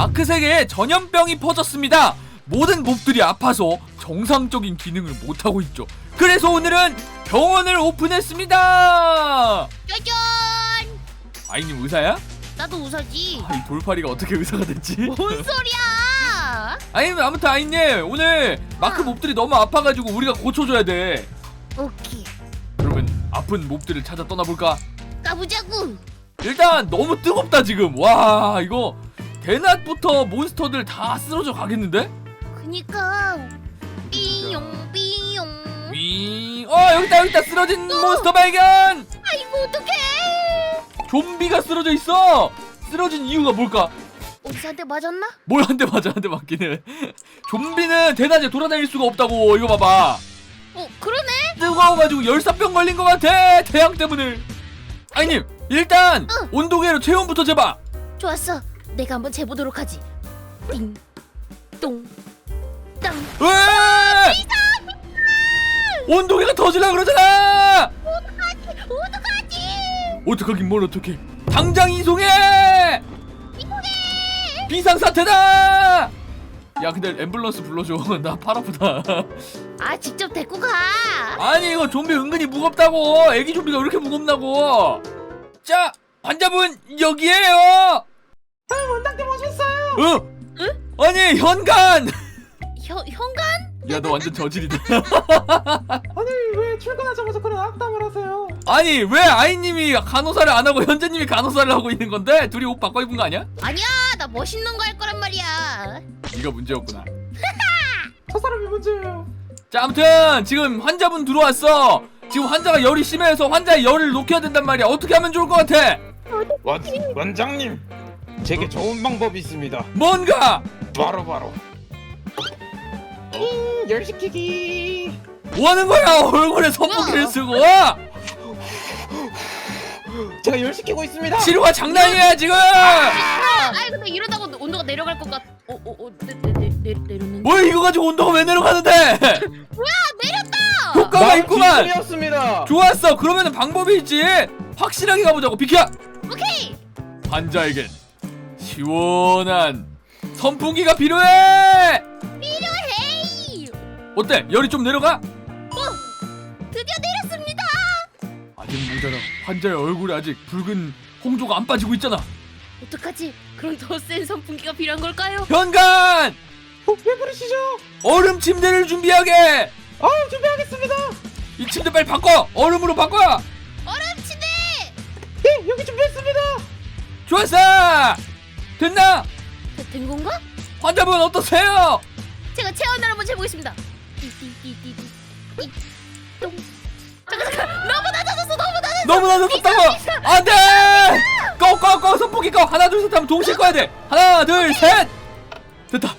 마크 세계에 전염병이 퍼졌습니다. 모든 몹들이 아파서 정상적인 기능을 못하고 있죠. 그래서 오늘은 병원을 오픈했습니다. 짜잔! 아이님 의사야? 나도 우사지. 아, 이 돌팔이가 어떻게 의사가 됐지? 뭔 소리야? 아니 아무튼 아이님 오늘 마크 몹들이 너무 아파가지고 우리가 고쳐줘야 돼. 오케이. 그러면 아픈 몹들을 찾아 떠나볼까? 가보자구. 일단 너무 뜨겁다 지금. 와 이거 대낮부터 몬스터들 다 쓰러져 가겠는데? 그니까 삐용 삐용. 윙. 어 여기다 여기다 쓰러진 몬스터 발견. 아이고 어떡해? 좀비가 쓰러져 있어. 쓰러진 이유가 뭘까? 어디서한테 맞았나? 뭘 한 대 맞아 한 대 맞긴 해. 좀비는 대낮에 돌아다닐 수가 없다고 이거 봐봐. 어 그러네. 뜨거워가지고 열사병 걸린 것 같아 태양 때문에. 아이님 일단 응. 온도계로 체온부터 재봐. 좋았어. 내가 한번 재보도록 하지. 띵, 똥, 땅. 왜? 온도계가 터지려 그러잖아. 어떡하지? 어떡하긴 뭘 어떡해. 당장 이송해. 비상 사태다. 야 근데 앰뷸런스 불러줘. 나 팔 아프다. 아 직접 데리고 가. 아니 이거 좀비 은근히 무겁다고. 애기 좀비가 왜 이렇게 무겁나고. 자 환자분 여기에요. 원장님 오셨어요. 어? 아니 현관. 현 현관? 야 너 완전 저질이다. 아니 왜 출근하자마자 그런 악담을 하세요? 아니 왜 아이님이 간호사를 안 하고 현재님이 간호사를 하고 있는 건데 둘이 옷 바꿔 입은 거 아니야? 아니야 나 멋있는 거 할 거란 말이야. 네가 문제였구나. 저 사람이 문제예요. 자 아무튼 지금 환자분 들어왔어. 지금 환자가 열이 심해서 환자의 열을 녹여야 된단 말이야. 어떻게 하면 좋을 것 같아? 원, 원장님 제게 좋은 방법이 있습니다 뭔가 바로 바로 음, 열 시키기 뭐 하는 거야? 얼굴에 선풍기를 쓰고 제가 열 시키고 있습니다 치료가 장난이야 지금. 아, 아이 근데 이러다가 온도가 내려갈 것 같. 어어어 내내 내렸는데. 뭘 이거 가지고 온도가 왜 내려가는데? 뭐야 내렸다. 효과가 나 있구만. 기술이었습니다 좋았어. 그러면은 방법이 있지. 확실하게 가보자고. 비켜. 오케이. 환자에겐 시원한 선풍기가 필요해. 필요해. 어때? 열이 좀 내려가? 드디어 내렸습니다. 아직 모자라. 환자의 얼굴에 아직 붉은 홍조가 안 빠지고 있잖아. 어떡하지? 그럼 더 센 선풍기가 필요한 걸까요? 현관! 어, 왜 부르시죠? 얼음 침대를 준비하게! 아 준비하겠습니다. 이 침대 빨리 바꿔! 얼음으로 바꿔! 얼음 침대. 예 여기 준비했습니다. 좋았어! 됐나? 되- 된 건가? 환자분 어떠세요? 제가 체온을 한번 재보겠습니다. 띠띠띠띠띠. 띠. 똥. 잠깐 잠깐. 너무 낮아졌어. 너무 낮아졌어. 너무 낮아졌다고! 안 돼! 꺼, 꺼, 꺼! 선풍기 꺼! 하나, 둘, 셋 하면 동시에 꺼야 돼! 하나, 둘, 셋! 됐다!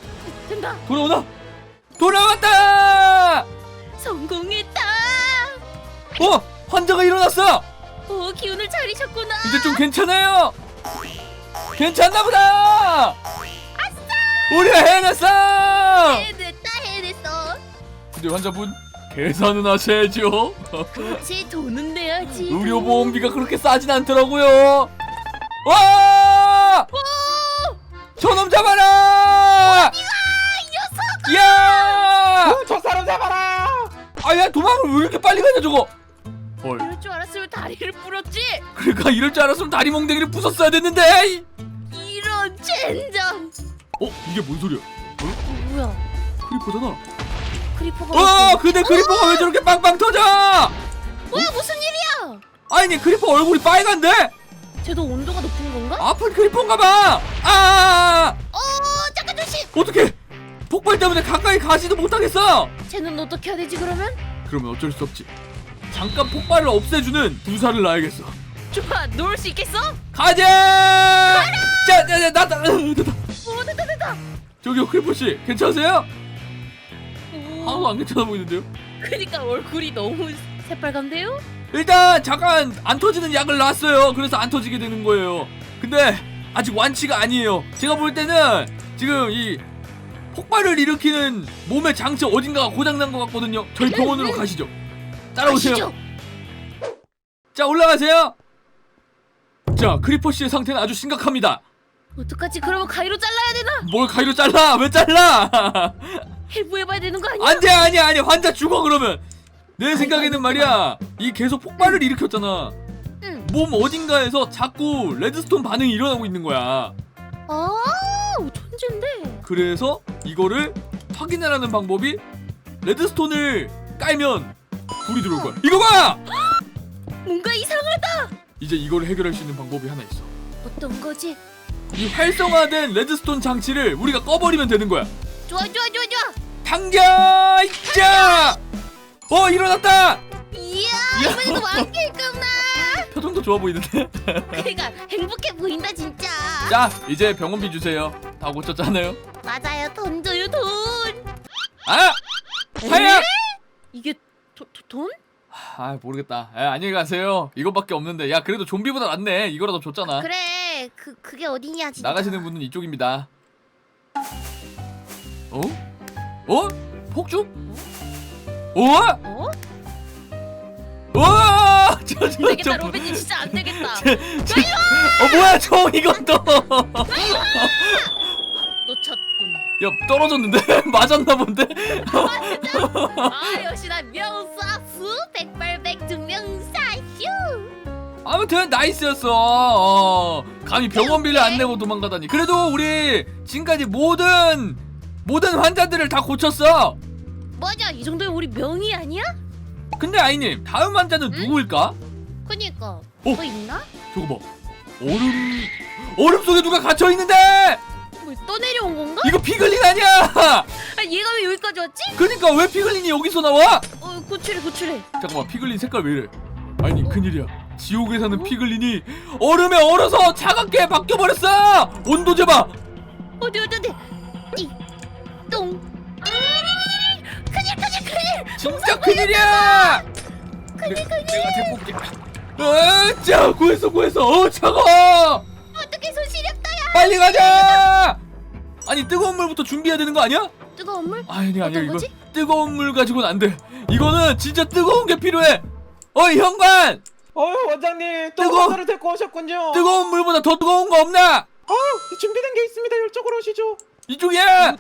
된다. 돌아오나? 돌아왔다! 성공했다. 어! 환자가 일어났어! 오 기운을 차리셨구나. 이제 좀 괜찮아요! 괜찮나 보다! 우리가 해냈어! 해냈다 해냈어. 근데 환자분 계산은 하셔야죠. 그렇지 돈은 내야지. 의료보험비가 그렇게 싸진 않더라고요. 와! 오! 저놈 잡아라! 이 녀석. 야! 어, 저 사람 잡아라 아야 도망을 왜 이렇게 빨리 가냐 저거? 헐. 이럴 줄 알았으면 다리를 부렀지. 그러니까 이럴 줄 알았으면 다리 몽댕이를 부쉈어야 됐는데. 뭔 소리야? 어, 뭐야? 크리퍼잖아. 크리퍼가. 어. 근데 크리퍼가 왜 저렇게 빵빵 터져? 뭐야 무슨 일이야? 아니 크리퍼 얼굴이 빨간데? 쟤도 온도가 높은 건가? 아픈 크리퍼인가 봐. 아 어 잠깐 조심. 어떻게? 폭발 때문에 가까이 가지도 못하겠어. 쟤는 어떻게 해야 되지 그러면? 그러면 어쩔 수 없지. 잠깐 폭발을 없애주는 부사를 놔야겠어. 좋아 놓을 수 있겠어? 가자! 자, 자, 자, 나, 나, 으, 됐다. 오 됐다 됐다. 저기요, 크리퍼 씨, 괜찮으세요? 오. 하나도 안 괜찮아 보이는데요? 그니까 얼굴이 너무 새빨간데요? 일단 잠깐 안 터지는 약을 놨어요. 그래서 안 터지게 되는 거예요. 근데 아직 완치가 아니에요. 제가 볼 때는 지금 이 폭발을 일으키는 몸의 장치 어딘가가 고장난 것 같거든요. 저희 병원으로 가시죠. 따라오세요. 가시죠. 자 올라가세요. 자 크리퍼 씨의 상태는 아주 심각합니다. 어떡하지? 그러면 가위로 잘라야 되나? 뭘 가위로 잘라 왜 잘라 해부해봐야 되는 거 아니야? 안돼 아니 아니 환자 죽어 그러면 내 생각에는 말이야 이 계속 폭발을 일으켰잖아 응. 몸 어딘가에서 자꾸 레드스톤 반응이 일어나고 있는 거야 아, 천재인데. 그래서 이거를 확인하라는 방법이 레드스톤을 깔면 불이 들어올 거야 이거 봐 뭔가 이상하다. 이제 이거를 해결할 수 있는 방법이 하나 있어 어떤 거지? 이 활성화된 레드스톤 장치를 우리가 꺼버리면 되는 거야. 좋아, 좋아, 좋아, 좋아. 당겨 있자! 어 일어났다! 이야. 이번에도 완쾌했구나. 표정도 좋아 보이는데? 그러니까 행복해 보인다 진짜. 자 이제 병원비 주세요. 다 고쳤잖아요. 맞아요, 돈 줘요, 돈. 아! 하야! 이게 도, 도, 돈? 아 모르겠다. 에, 안녕히 가세요. 이거밖에 없는데. 야 그래도 좀비보다 낫네. 이거라도 줬잖아. 그래, 그 그게 어디냐 진짜. 나가시는 분은 이쪽입니다 어? 어? 폭죽? 어? 어? 와! 저, 저, 안 되겠다, 저, 로빈이 진짜 안 되겠다. 저, 어 뭐야 저 이것도 놓쳤군. 야 떨어졌는데 맞았나 본데 아 역시 난 명사수 백발백중명사슈. 아무튼 나이스였어 어, 감히 병원비를 안 내고 도망가다니 그래도 우리 지금까지 모든 모든 환자들을 다 고쳤어 뭐냐 이 정도면 우리 명이 아니야? 근데 아이님 다음 환자는 응? 누구일까? 그니까 어? 뭐 있나? 저거 봐 얼음 얼음 속에 누가 갇혀 있는데 뭐 떠내려온 건가? 이거 피글린 아니야 아 얘가 왜 여기까지 왔지? 그니까 왜 피글린이 여기서 나와 어 고추래 고추래. 잠깐만 피글린 색깔 왜 이래 아니 큰일이야 지옥에 사는 피글린이 얼음에 얼어서 차갑게 바뀌어버렸어! 온도 재봐! 어디 어디 어디. 이똥. 큰일 큰일 큰일. 진짜 큰일이야! 큰일 큰일! 내가 데리고 올게. 아짜 구했어 구했어 어 차가워! 어떻게 손 시렵다야? 빨리 가자! 아니 뜨거운 물부터 준비해야 되는 거 아니야? 뜨거운 물? 아니 아니야. 어떤 이거 거지? 뜨거운 물 가지고는 안돼. 이거는 진짜 뜨거운 게 필요해. 어이 현관 어휴 원장님 또 뜨거- 환자를 데리고 오셨군요. 뜨거운 물보다 더 뜨거운 거 없나? 아 준비된 게 있습니다. 이쪽으로 오시죠. 이쪽이야!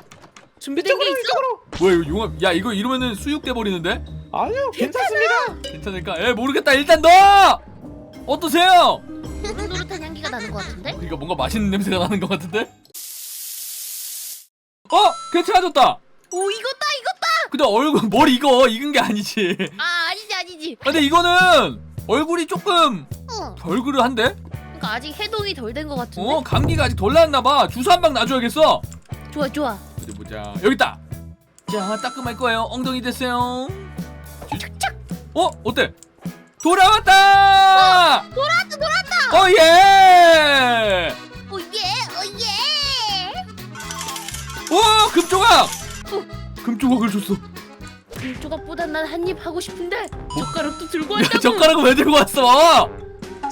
준비된 게 이쪽으로 있어? 이쪽으로! 뭐야 이거 용암 야 이거 이러면은 수육돼 버리는데? 아니요 괜찮습니다. 괜찮을까? 에 모르겠다. 일단 넣어! 어떠세요? 노릇노릇한 향기가 나는 것 같은데? 그러니까 뭔가 맛있는 냄새가 나는 것 같은데? 어? 괜찮아졌다! 오 이거다 이거다. 근데 얼굴 머리 이거? 익은 게 아니지. 아 아니지 아니지. 근데 이거는 얼굴이 조금 어. 덜 그르한데? 그러니까 아직 해동이 덜 된 것 같은데. 어? 감기가 아직 덜 나왔나 봐. 주사 한 방 놔줘야겠어. 좋아 좋아. 어디 보자. 여기 있다. 자 따끔할 거예요. 엉덩이 됐어요. 착착. 어? 어때? 돌아왔다! 돌아왔다 돌아왔다. 어예! 오예 오예. 와 금조각! 금조각을 줬어 그 조각보단 난한 입 하고 싶은데 젓가락도 들고 야 왔다고. 젓가락을 왜 들고 왔어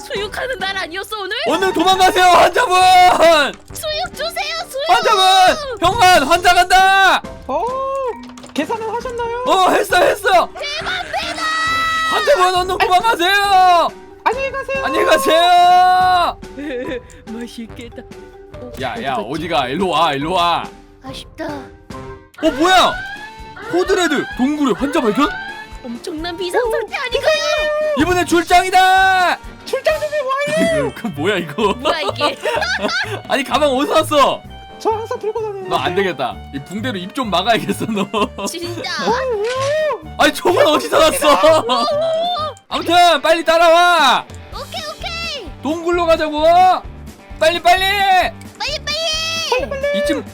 수육하는 날 아니었어 오늘? 오늘 도망가세요 환자분 수육 주세요 수육. 환자분 병원 환자 간다 어 계산은 하셨나요? 어 했어 했어 대박이다. 환자분 얼른 도망가세요 안녕히 가세요 안녕히 가세요 맛있겠다. 야야 어디가 일로 와 일로 와 아쉽다. 어 뭐야 호드레드 동굴에 환자 발견? 엄청난 비상 상태 아닌가요? 이번에 출장이다! 출장 준비 와요 이거 그 뭐야 이거? 뭐야 이게? 아니 가방 어디서 왔어? 저 항상 들고 다니는데. 너안 되겠다. 이 붕대로 입 좀 막아야겠어 너. 진짜. 어, 아니 저건 어디서 났어? 아무튼 빨리 따라와! 오케이 오케이. 동굴로 가자고! 빨리 빨리! 빨리 빨리. 이쯤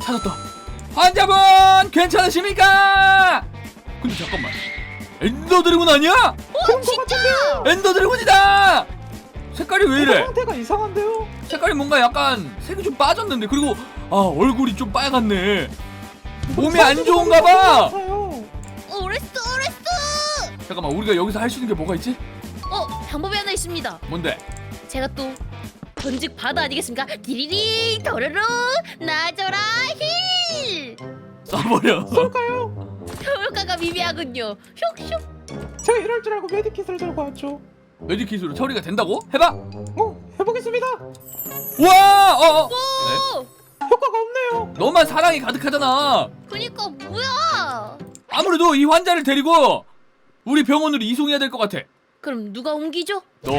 찾았다 환자분 괜찮으십니까 근데 잠깐만 엔더 드래곤 아니야? 오 진짜. 엔더 드래곤이다 색깔이 왜 이래 상태가 이상한데요 색깔이 뭔가 약간 색이 좀 빠졌는데 그리고 아 얼굴이 좀 빨갛네 몸이 안 좋은가 봐 같아요. 오레스트 오레스트. 잠깐만 우리가 여기서 할 수 있는 게 뭐가 있지? 어 방법이 하나 있습니다. 뭔데? 제가 또 전직 바다 아니겠습니까? 디리리 더러로 나져라 힐. 쏴버려 쏠까요? 효과가 미미하군요. 슉슉. 제가 이럴 줄 알고 메디킷을 들고 왔죠 메디킷으로 처리가 된다고? 해봐 어 해보겠습니다 하겠습니다. 와, 어, 어. 네? 오! 효과가 없네요. 너만 사랑이 가득하잖아. 그니까 뭐야? 아무래도 이 환자를 데리고 우리 병원으로 이송해야 될 것 같아. 그럼 누가 옮기죠? 너,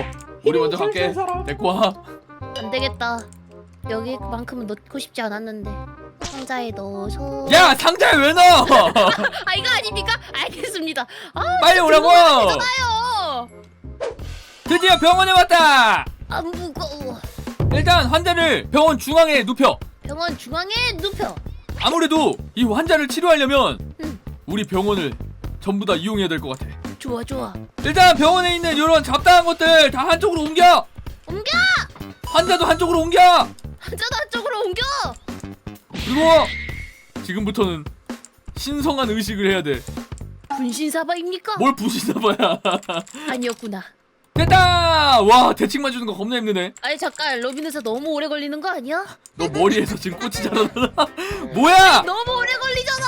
우리 먼저 갈게. 줄 사람. 데리고 와. 안 되겠다. 여기만큼은 넣고 싶지 않았는데 상자에 넣어서. 야, 상자에 왜 넣어? 아 이거 아닙니까? 알겠습니다. 아 빨리 오라고. 드디어 병원에 왔다. 아 무거워. 일단 환자를 병원 중앙에 눕혀. 병원 중앙에 눕혀. 아무래도 이 환자를 치료하려면 응. 우리 병원을 전부 다 이용해야 될 것 같아. 좋아 좋아. 일단 병원에 있는 이런 잡다한 것들 다 한쪽으로 옮겨. 옮겨. 환자도 한쪽으로 옮겨. 한자도 한쪽으로 옮겨. 그리고 지금부터는 신성한 의식을 해야 돼. 분신사바입니까? 뭘 부시나봐야. 아니었구나. 됐다. 와 대칭만 주는 거 겁나 힘드네. 아니 잠깐 로빈에서 너무 오래 걸리는 거 아니야? 너 머리에서 지금 꽃이 자라나? 뭐야? 너무 오래 걸리잖아.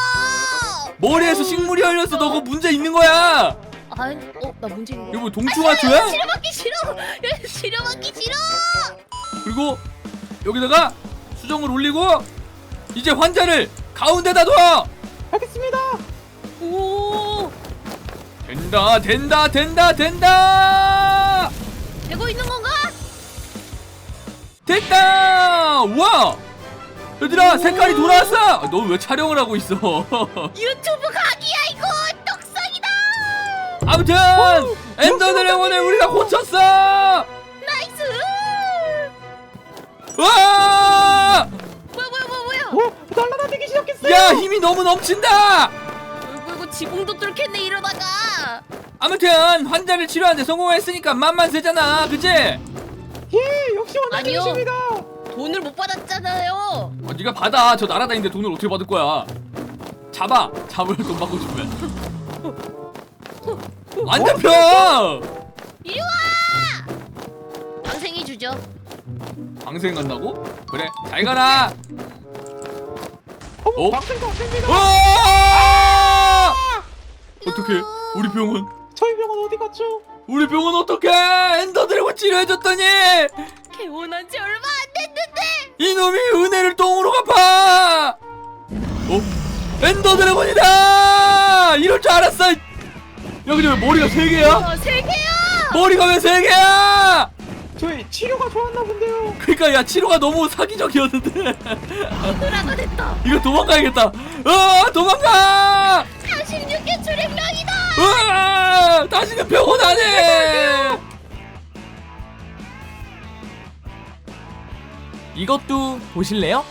머리에서 식물이 흘렸어. 너 그거 문제 있는 거야. 아니 어나 문제 있는 이거 뭐 동충하초야? 치료받기 싫어. 치료받기 싫어. 그리고 여기다가 수정을 올리고 이제 환자를 가운데다 둬. 알겠습니다. 오 된다 된다 된다 된다 되고 있는 건가? 됐다 와 얘들아 색깔이 돌아왔어 너 왜 촬영을 하고 있어 유튜브 각이야 이거 떡상이다. 아무튼 엔더 드래곤을 우리가 고쳤어 나이스. 와! 야 힘이 너무 넘친다 이거 지붕도 뚫겠네 이러다가. 아무튼 환자를 치료하는데 성공했으니까 만만세잖아 그치? 예, 역시 아니요. 원장님이십니다. 돈을 못 받았잖아요. 어, 네가 받아 저 날아다니는데 돈을 어떻게 받을 거야 잡아 잡을 돈 받고 싶으면 안 잡혀 이리 와. 방생이 주죠. 방생 간다고? 그래 잘 가라 어머, 어? 막생도 안 됩니다. 와! 어떡해 우리 병원 저희 병원 어디 갔죠? 우리 병원 어떡해 엔더 드래곤 치료해줬더니 개원한 지 얼마 안 됐는데. 이놈이 은혜를 똥으로 갚아 어? 엔더 드래곤이다 이럴 줄 알았어 야 근데 왜 머리가 세 개야? 어, 세 개야. 머리가 왜 세 개야? 치료가 좋았나 본데요. 그러니까 야 치료가 너무 사기적이었는데 드라가 됐다. 이거 도망가야겠다 어 도망가 46개 출입량이다. 으아! 다시는 병원 안 해! 이것도 보실래요?